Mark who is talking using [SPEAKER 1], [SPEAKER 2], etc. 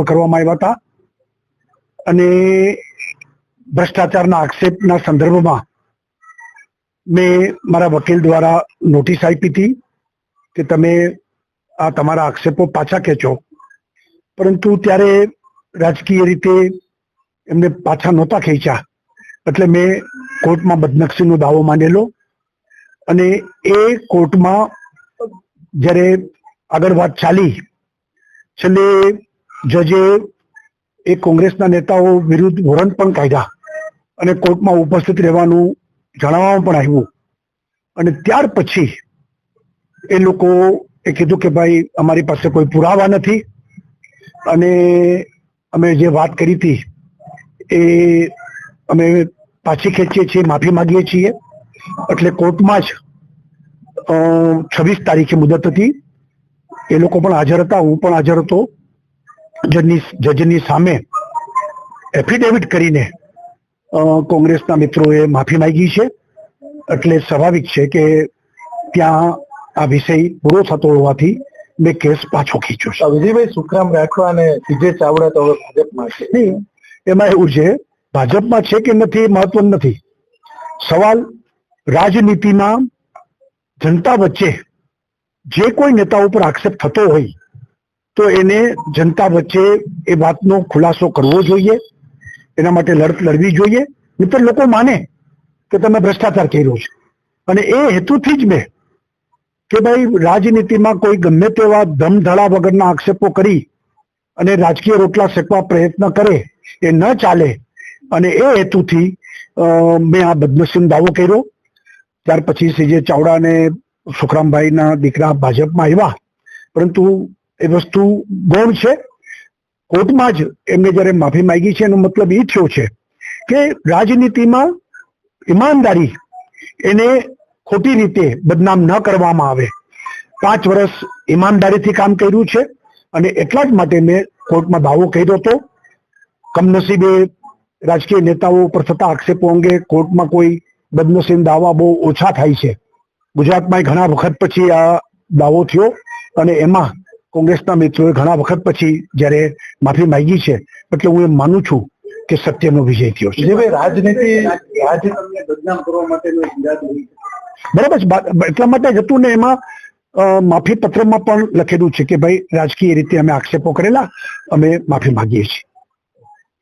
[SPEAKER 1] કરવામાં આવ્યા હતા. અને ભ્રષ્ટાચારના આક્ષેપના સંદર્ભમાં મેં મારા વકીલ દ્વારા નોટિસ આપી હતી કે તમે આ તમારા આક્ષેપો પાછા ખેંચો. પરંતુ ત્યારે રાજકીય રીતે એમને પાછા નહોતા ખેંચ્યા. એટલે મેં કોર્ટમાં બદનક્ષીનો દાવો માંડેલો. અને એ કોર્ટમાં જ્યારે આગળ વાત ચાલી, છેલ્લે જજે એ કોંગ્રેસના નેતાઓ વિરુદ્ધ વોરંટ પણ કાઢ્યા અને કોર્ટમાં ઉપસ્થિત રહેવાનું જણાવવામાં પણ આવ્યું. અને ત્યાર પછી એ લોકો એ કીધું કે ભાઈ, અમારી પાસે કોઈ પુરાવા નથી. અને અમે જે વાત કરી હતી એ અમે પાછી ખેંચીએ છીએ, માફી માંગીએ છીએ. એટલે કોર્ટમાં જ છવ્વીસ તારીખે મુદત હતી. એ લોકો પણ હાજર હતા, હું પણ હાજર હતો. જજની જજની સામે એફિડેવિટ કરીને કોંગ્રેસના મિત્રોએ માફી માંગી છે. એટલે સ્વાભાવિક છે કે ત્યાં આ વિષય પૂરો થતો હોવાથી મેં કેસ પાછો ખીચ્યો છે.
[SPEAKER 2] વિજયભાઈ સુખરામ રાઠવા અને સીજે ચાવડા તો હવે ભાજપમાં છે.
[SPEAKER 1] નહીં, એમાં એવું છે ભાજપમાં છે કે નથી એ મહત્વનું નથી. સવાલ રાજનીતિમાં જનતા વચ્ચે જે કોઈ નેતા ઉપર આક્ષેપ થતો હોય તો એને જનતા વચ્ચે એ વાતનો ખુલાસો કરવો જોઈએ. એના માટે લડત લડવી જોઈએ. નહીતર લોકો માને કે તમે ભ્રષ્ટાચાર કર્યો છે. અને એ હેતુથી જ મેં કે ભાઈ રાજનીતિમાં કોઈ ગમે તેવા ધમધડા વગરના આક્ષેપો કરી અને રાજકીય રોટલા શેકવા પ્રયત્ન કરે એ ન ચાલે. અને એ હેતુથી મેં આ બદનસીમ દાવો કર્યો. ત્યાર પછી સીજે ચાવડા અને સુખરામભાઈના દીકરા ભાજપમાં આવ્યા. પરંતુ એ વસ્તુ ગૌણ છે. કોર્ટમાં જ એમને જ્યારે માફી માંગી છે એનો મતલબ એ થયો છે કે રાજનીતિમાં ઈમાનદારી એને ખોટી રીતે બદનામ ન કરવામાં આવે. પાંચ વર્ષ ઈમાનદારીથી કામ કર્યું છે અને એટલા જ માટે મેં કોર્ટમાં દાવો કર્યો હતો. કમનસીબે રાજકીય નેતાઓ ઉપર થતા આક્ષેપો અંગે કોર્ટમાં કોઈ બદનસીબ દાવા બહુ ઓછા થાય છે. ગુજરાતમાં ઘણા વખત પછી આ દાવો થયો અને એમાં કોંગ્રેસના મિત્રોએ ઘણા વખત પછી જ્યારે માફી માંગી છે એટલે હું એમ માનું છું કે સત્યનો વિજય થયો છે.
[SPEAKER 2] ભાઈ રાજનીતિ
[SPEAKER 3] બદનામ કરવા માટેનો.
[SPEAKER 1] બરાબર છે. એટલા માટે જ હતું ને એમાં માફી પત્રમાં પણ લખેલું છે કે ભાઈ રાજકીય રીતે અમે આક્ષેપો કરેલા અમે માફી માંગીએ છીએ.